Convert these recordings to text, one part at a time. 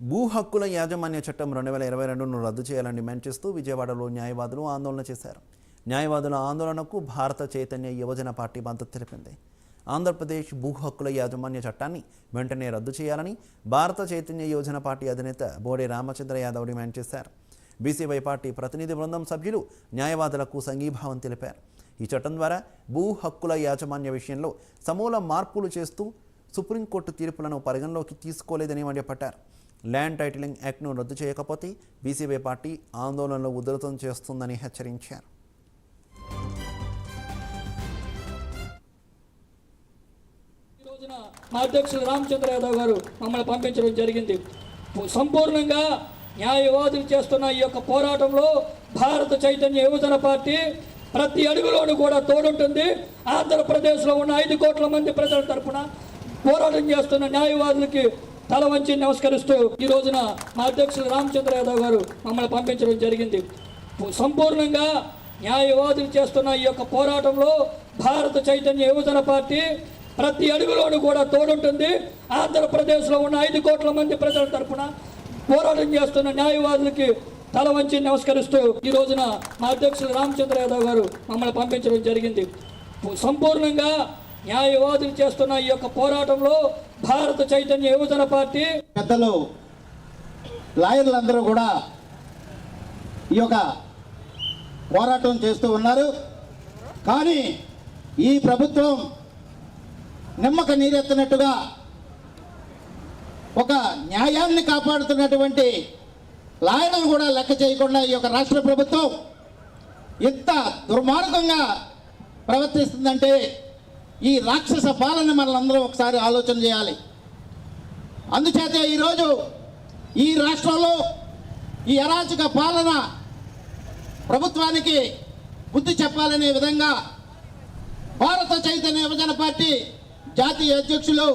భూ హక్కుల యాజమాన్య చట్టం రెండు వేల ఇరవై రెండును రద్దు చేయాలని డిమాండ్ చేస్తూ విజయవాడలో న్యాయవాదులు ఆందోళన చేశారు. న్యాయవాదుల ఆందోళనకు భారత చైతన్య యువజన పార్టీ మద్దతు తెలిపింది. ఆంధ్రప్రదేశ్ భూ హక్కుల యాజమాన్య చట్టాన్ని వెంటనే రద్దు చేయాలని భారత చైతన్య యువజన పార్టీ అధినేత బోడే రామచంద్ర యాదవ్ డిమాండ్ చేశారు. బీసీవై పార్టీ ప్రతినిధి బృందం సభ్యులు న్యాయవాదులకు సంఘీభావం తెలిపారు. ఈ చట్టం ద్వారా భూ హక్కుల యాజమాన్య విషయంలో సమూల మార్పులు చేస్తూ సుప్రీంకోర్టు తీర్పులను పరిగణలోకి తీసుకోలేదని మండిపడ్డారు. ల్యాండ్ టైటిలింగ్ యాక్ట్ను రద్దు చేయకపోతే బీసీవై పార్టీ ఆందోళనలు ఉధృతం చేస్తుందని హెచ్చరించారు. ఈ రోజున మా అధ్యక్షులు రామచంద్ర యాదవ్ గారు మమ్మల్ని పంపించడం జరిగింది. సంపూర్ణంగా న్యాయవాదులు చేస్తున్న ఈ యొక్క పోరాటంలో భారత చైతన్య యువజన పార్టీ ప్రతి అడుగులోనూ కూడా తోడుంటుంది. ఆంధ్రప్రదేశ్లో ఉన్న ఐదు కోట్ల మంది ప్రజల తరఫున పోరాటం చేస్తున్న న్యాయవాదులకి తల వంచి నమస్కరిస్తూ ఈ రోజున మా అధ్యక్షులు రామచంద్ర యాదవ్ గారు మమ్మల్ని పంపించడం జరిగింది. సంపూర్ణంగా న్యాయవాదులు చేస్తున్న ఈ యొక్క పోరాటంలో భారత చైతన్య యువజన పార్టీ ప్రతి అడుగులోనూ కూడా తోడుంటుంది. ఆంధ్రప్రదేశ్లో ఉన్న ఐదు కోట్ల మంది ప్రజల తరఫున పోరాటం చేస్తున్న న్యాయవాదులకి తల వంచి నమస్కరిస్తూ ఈ రోజున మా అధ్యక్షులు రామచంద్ర యాదవ్ గారు మమ్మల్ని పంపించడం జరిగింది. సంపూర్ణంగా న్యాయవాదులు చేస్తున్న ఈ యొక్క పోరాటంలో భారత చైతన్య యువజన పార్టీ పెద్దలు లాయర్లందరూ కూడా ఈ యొక్క పోరాటం చేస్తూ ఉన్నారు. కానీ ఈ ప్రభుత్వం నిమ్మక నీరెత్తినట్టుగా ఒక న్యాయాన్ని కాపాడుతున్నటువంటి లాయర్లను కూడా లెక్క చేయకుండా ఈ యొక్క రాష్ట్ర ప్రభుత్వం ఇంత దుర్మార్గంగా ప్రవర్తిస్తుందంటే ఈ రాక్షస పాలన మనందరం ఒకసారి ఆలోచన చేయాలి. అందుచేత ఈరోజు ఈ రాష్ట్రంలో ఈ అరాచక పాలన ప్రభుత్వానికి బుద్ధి చెప్పాలనే విధంగా భారత చైతన్య యువజన పార్టీ జాతీయ అధ్యక్షులు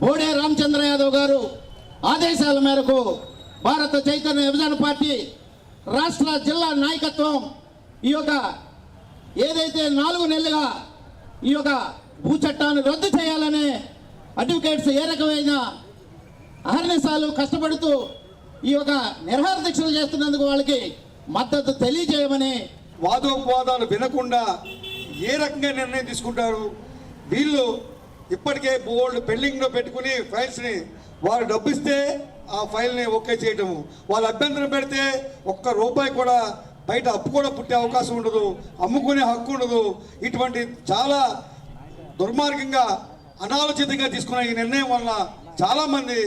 బోడే రామచంద్ర యాదవ్ గారు ఆదేశాల మేరకు భారత చైతన్య విభజన పార్టీ రాష్ట్ర జిల్లా నాయకత్వం ఈ యొక్క ఏదైతే నాలుగు నెలలుగా ఈ యొక్క భూ చట్టాన్ని రద్దు చేయాలనే అడ్వకేట్స్ ఏ రకమైన అహర్నిశాలు కష్టపడుతూ ఈ యొక్క నిర్హార దీక్షలు చేస్తున్నందుకు వాళ్ళకి మద్దతు తెలియజేయమని వాదోపవాదాలు వినకుండా ఏ రకంగా నిర్ణయం తీసుకుంటారు? వీళ్ళు ఇప్పటికే బోల్డ్ పెండింగ్లో పెట్టుకుని ఫైల్స్ని వారు డబ్బిస్తే ఆ ఫైల్ని ఓకే చేయటము. వాళ్ళు అభ్యంతరం పెడితే ఒక్క రూపాయి కూడా బయట అప్పు కూడా పుట్టే అవకాశం ఉండదు అమ్ముకునే హక్కు ఉండదు. ఇటువంటి చాలా దుర్మార్గంగా అనాలోచితంగా తీసుకున్న ఈ నిర్ణయం వల్ల చాలామంది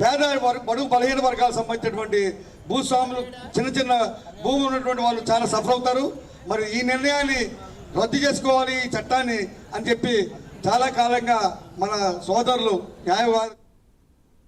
పేద వర్గ బడుగు బలహీన వర్గాలకు సంబంధించినటువంటి భూస్వాములు చిన్న చిన్న భూములు ఉన్నటువంటి వాళ్ళు చాలా సఫర్ అవుతారు. మరి ఈ నిర్ణయాన్ని రద్దు చేసుకోవాలి ఈ చట్టాన్ని అని చెప్పి చాలా కాలంగా మన సోదరులు న్యాయవాది